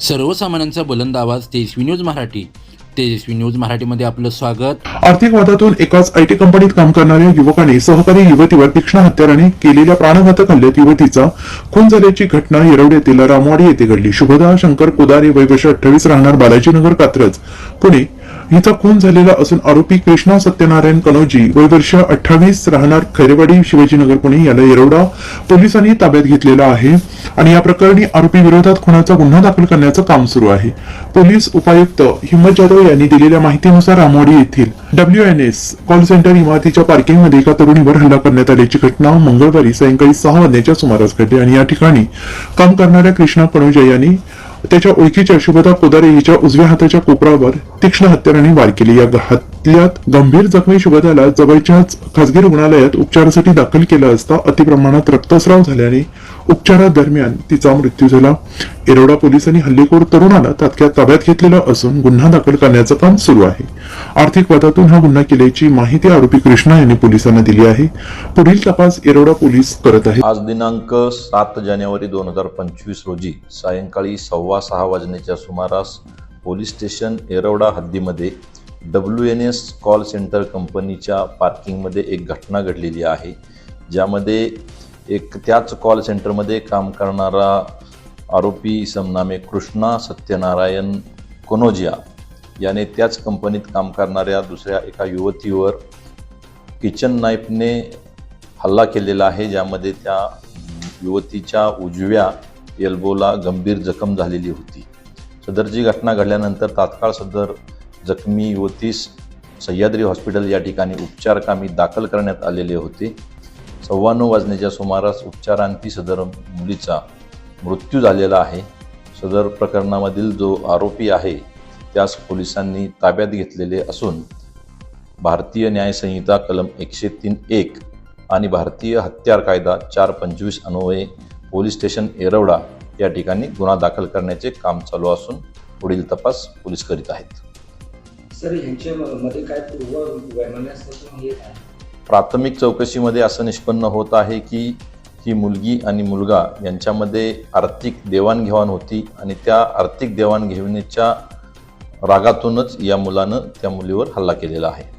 सर्वसामान्यांचा बुलंद आवाज तेजस्वी न्यूज मराठी. तेजस्वी न्यूज मराठीमध्ये आपलं स्वागत. आर्थिक वादातून एकाच आयटी कंपनीत काम करणाऱ्या युवकाने सहकारी युवतीवर तीक्ष्ण हत्याराने केलेल्या प्राणघातक हल्ल्यात युवतीचा खून झाल्याची घटना येरवड्यातील रामवाडी येथे घडली. शुभदा शंकर कुदारे वय अठ्ठावीस राहणार बालाजीनगर कात्रज. पुणे हिचा खून झालेला असून आरोपी कृष्णा सत्यनारायण कनोजी वय वर्ष अठ्ठावीस राहणार खैरेवाडी शिवाजीनगर पुणे याला येरवडा पोलिसांनी ताब्यात घेतलेला आहे आणि या प्रकरणी आरोपी विरोधात खुनाचा गुन्हा दाखल करण्याचं काम सुरू आहे. पोलीस उपायुक्त हिम्मत जाधव यांनी दिलेल्या माहितीनुसार रामवाडी येथील W N S call centre इमारतीच्या पार्किंगमध्ये एका तरुणीवर हल्ला करण्यात आल्याची घटना मंगळवारी सायंकाळी सहा वाजण्याच्या सुमारास घडली आणि या ठिकाणी काम करणाऱ्या कृष्णा कणोजा यांनी त्याच्या ओळखीच्या शुभदा कोदारे हिच्या उजव्या हाताच्या कोपरावर तीक्ष्ण हत्याराने वार केली. या हल्ल्यात गंभीर जखमी शुभदाला जवळच्याच खासगी रुग्णालयात उपचारासाठी दाखल केलं असता अतिप्रमाणात रक्तस्राव झाल्याने उपचारादरम्यान तिचा मृत्यू झाला. एरोडा पोलिसांनी हल्लेखोर तरुणाला तात्काळ ताब्यात घेतलेला असून गुन्हा दाखल करण्याचं काम सुरू आहे. आर्थिक वादातून हा गुन्हा केल्याची माहिती आरोपी कृष्णा यांनी पोलिसांना दिली आहे. पुढील तपास एरोडा पोलीस करत आहेत. आज दिनांक सात जानेवारी दोन हजार पंचवीस रोजी सायंकाळी सव्वा सहा वाजण्याच्या सुमारास police station एरोडा हद्दीमध्ये W N S call centre कंपनीच्या पार्किंगमध्ये एक घटना घडलेली आहे. ज्यामध्ये एक त्याच कॉल सेंटरमध्ये काम करणारा आरोपी समनामे कृष्णा सत्यनारायण कोनोजिया. याने त्याच कंपनीत काम करणाऱ्या दुसऱ्या एका युवतीवर किचन नाईफने हल्ला केलेला आहे ज्यामध्ये त्या युवतीच्या उजव्या एल्बोला गंभीर जखम झालेली होती. सदरची घटना घडल्यानंतर तात्काळ सदर जखमी युवतीस सह्याद्री हॉस्पिटल या ठिकाणी उपचारकामी दाखल करण्यात आलेले होते. सव्वाण्णव वाजण्याच्या सुमारास उपचारांती सदर मुलीचा मृत्यू झालेला आहे. सदर प्रकरणामधील जो आरोपी आहे त्यास पोलिसांनी ताब्यात घेतलेले असून भारतीय न्यायसंहिता कलम एकशे तीन एक आणि भारतीय हत्यार कायदा चार पंचवीस अन्वये पोलीस स्टेशन येरवडा या ठिकाणी गुन्हा दाखल करण्याचे काम चालू असून पुढील तपास पोलीस करीत आहेत. सर ह्यांच्या मध्ये काय पूर्व वैमनस्यातून म्हणजे काय? प्राथमिक चौकशीमध्ये असं निष्पन्न होत आहे की ही मुलगी आणि मुलगा यांच्यामध्ये आर्थिक देवाणघेवाण होती आणि त्या आर्थिक देवाणघेवाणीच्या रागातूनच या मुलानं त्या मुलीवर हल्ला केलेला आहे.